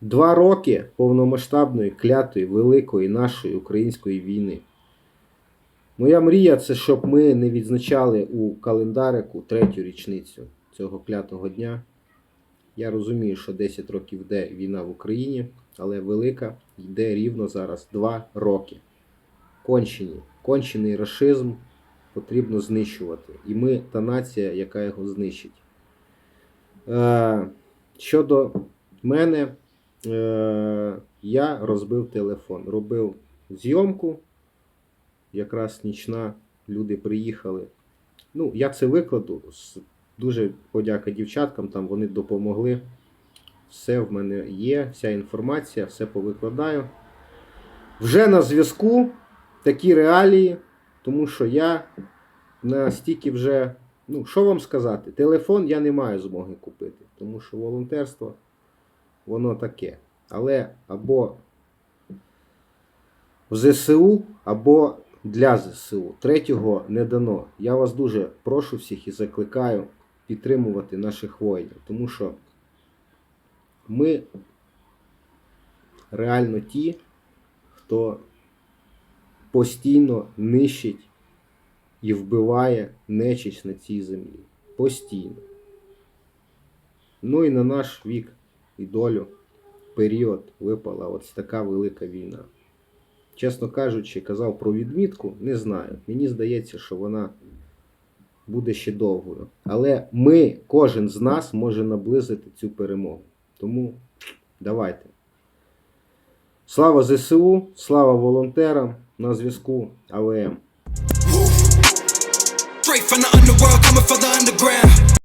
Два роки повномасштабної, клятої, великої нашої української війни. Моя мрія це щоб ми не відзначали у календарику третю річницю цього клятого дня. Я розумію, що 10 років йде війна в Україні, але велика йде рівно зараз 2 роки. Кончені. Кончений рашизм потрібно знищувати. І ми та нація, яка його знищить. Е, щодо мене, е, я розбив телефон. Робив зйомку, якраз нічна, люди приїхали. Ну, я це викладу. Дуже подяка дівчаткам, там вони допомогли. Все в мене є, вся інформація, все повикладаю. Вже на зв'язку такі реалії, тому що я настільки вже, ну, що вам сказати, телефон я не маю змоги купити, тому що волонтерство, воно таке. Але або в ЗСУ, або для ЗСУ. Третього не дано. Я вас дуже прошу всіх і закликаю підтримувати наших воїнів, тому що ми реально ті, хто постійно нищить і вбиває нечисть на цій землі. Постійно. Ну і на наш вік і долю період випала ось така велика війна. Чесно кажучи, казав про відмітку, не знаю. Мені здається, що вона буде ще довгою. Але ми, кожен з нас може наблизити цю перемогу. Тому давайте. Слава ЗСУ, слава волонтерам на зв'язку АВМ. Straight from the underworld, coming for the underground.